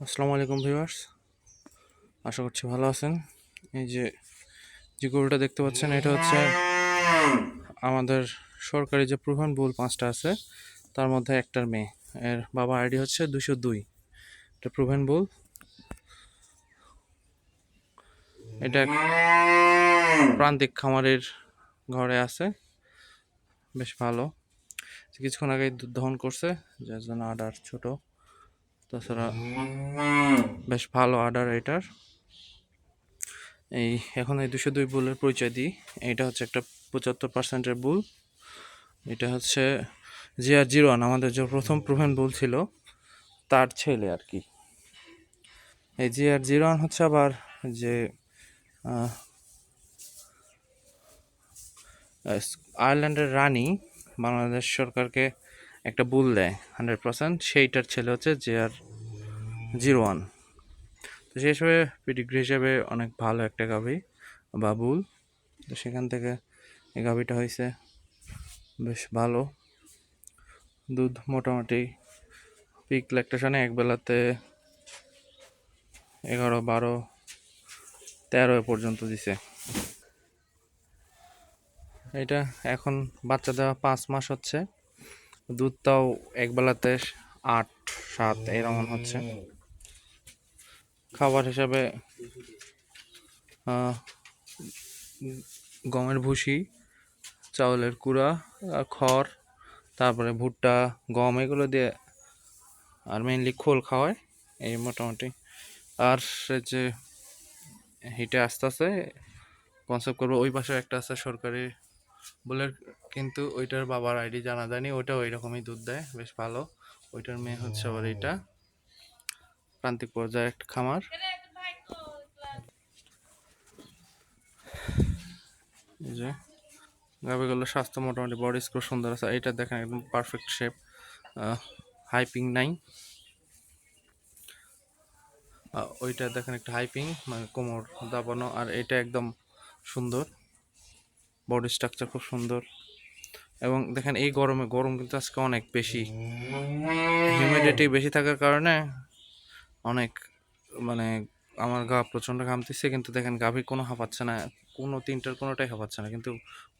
আসসালামু আলাইকুম ভিউয়ার্স। আশা করছি ভালো আছেন। এই যে যে গরুটা দেখতে পাচ্ছেন, এটা হচ্ছে আমাদের সরকারি যে প্রধান বুল পাঁচটা আছে, তার মধ্যে একটার মেয়ে। এর বাবা আইডি হচ্ছে দুশো দুই। এটা প্রভেন বুল এটা প্রান্তিক খামারের ঘরে আছে। বেশ ভালো। কিছুক্ষণ আগে দহন করছে, যার জন্য আডার ছোট। তাছাড়া বেশ ভালো অর্ডার এটার। এই এখন এই দুশো দুই বুলের পরিচয় দিই। এটা হচ্ছে একটা পঁচাত্তর পার্সেন্টের বুল। এটা হচ্ছে জিআর জিরো ওয়ান আমাদের যে প্রথম প্রভেন বুল ছিল তার ছেলে আর কি। এই জিআর জিরো ওয়ান হচ্ছে আবার যে আয়ারল্যান্ডের রানী বাংলাদেশ সরকারকে একটা বুল দেয় হান্ড্রেড পার্সেন্ট সেইটার ছেলে হচ্ছে যে আর জিরো ওয়ান তো সেই হিসাবে পিডিগ্রি হিসেবে অনেক ভালো একটা গাভি, বা বুল তো সেখান থেকে এই গাভিটা হয়েছে বেশ ভালো। দুধ মোটামুটি পিক ল্যাকটেশনে এক বেলাতে এগারো, বারো, তেরো পর্যন্ত দিছে। এটা এখন বাচ্চা দেওয়া পাঁচ মাস হচ্ছে। দুধটাও এক বেলাতে আট, সাত, এরকম হচ্ছে। খাবার হিসাবে গমের ভুসি, চাউলের কুড়া খড়, তারপরে ভুট্টা, গম, এগুলো দিয়ে আর মেইনলি খোল খাওয়ায় এই মোটামুটি। আর সে যে হিটে আস্তে আস্তে কনসেপ্ট করব, ওই পাশে একটা আছে সরকারি বলে কিন্তু ওইটার বাবার আইডি জানা যায়নি ওইটা ওই রকমই দুধ দেয়, বেশ ভালো। ওইটার মেয়ে হচ্ছে আবার এইটা, প্রান্তিক পর্যায়ে একটা খামার। এই যে গাভিগুলো স্বাস্থ্য মোটামুটি বডি স্কোর সুন্দর আছে। এটা দেখেন, একদম পারফেক্ট শেপ হাইপিং নাই। ওইটা দেখেন, একটা হাইপিং মানে কোমর দাবানো, আর এটা একদম সুন্দর। বডি স্ট্রাকচার খুব সুন্দর। এবং দেখেন এই গরমে, গরম কিন্তু আজকে অনেক বেশি। হিউমিডিটি বেশি থাকার কারণে অনেক মানে আমার গা প্রচণ্ড ঘামতেছে, কিন্তু দেখেন গাভী কোনো হাঁপাচ্ছে না। কোনো তিনটার কোনোটাই হাঁপাচ্ছে না। কিন্তু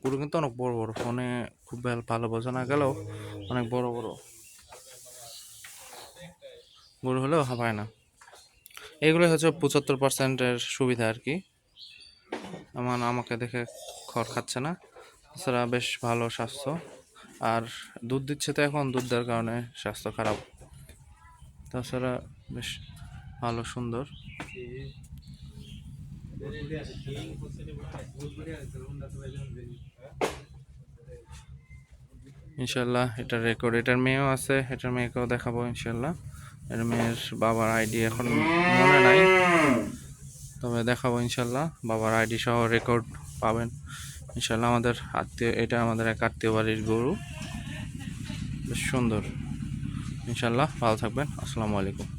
গরু কিন্তু অনেক বড় বড়। ফোনে খুব ভালো বোঝা না গেলেও অনেক বড় বড়। গরু হলেও হাঁপায় না। এগুলো হচ্ছে পঁচাত্তর পার্সেন্টের সুবিধা আর কি। আমার আমাকে দেখে খড় খাচ্ছে না। তাছাড়া বেশ ভালো স্বাস্থ্য। আর দুধ দিচ্ছে তো এখন, দুধ দেওয়ার কারণে স্বাস্থ্য খারাপ। তাছাড়া বেশ ভালো, সুন্দর। ইনশাল্লাহ এটার রেকর্ড এটার মেয়েও আছে, এটার মেয়েকেও দেখাবো ইনশাল্লাহ। এর মেয়ের বাবার আইডি এখন মনে নাই। তবে দেখাবো ইনশাল্লাহ। বাবার আইডি সহ রেকর্ড পাবেন। ইনশাল্লাহ আমাদের আত্মীয়, এটা আমাদের এক আত্মীয় বাড়ির গরু। বেশ সুন্দর। ইনশাল্লাহ ভালো থাকবেন। আসসালামু আলাইকুম।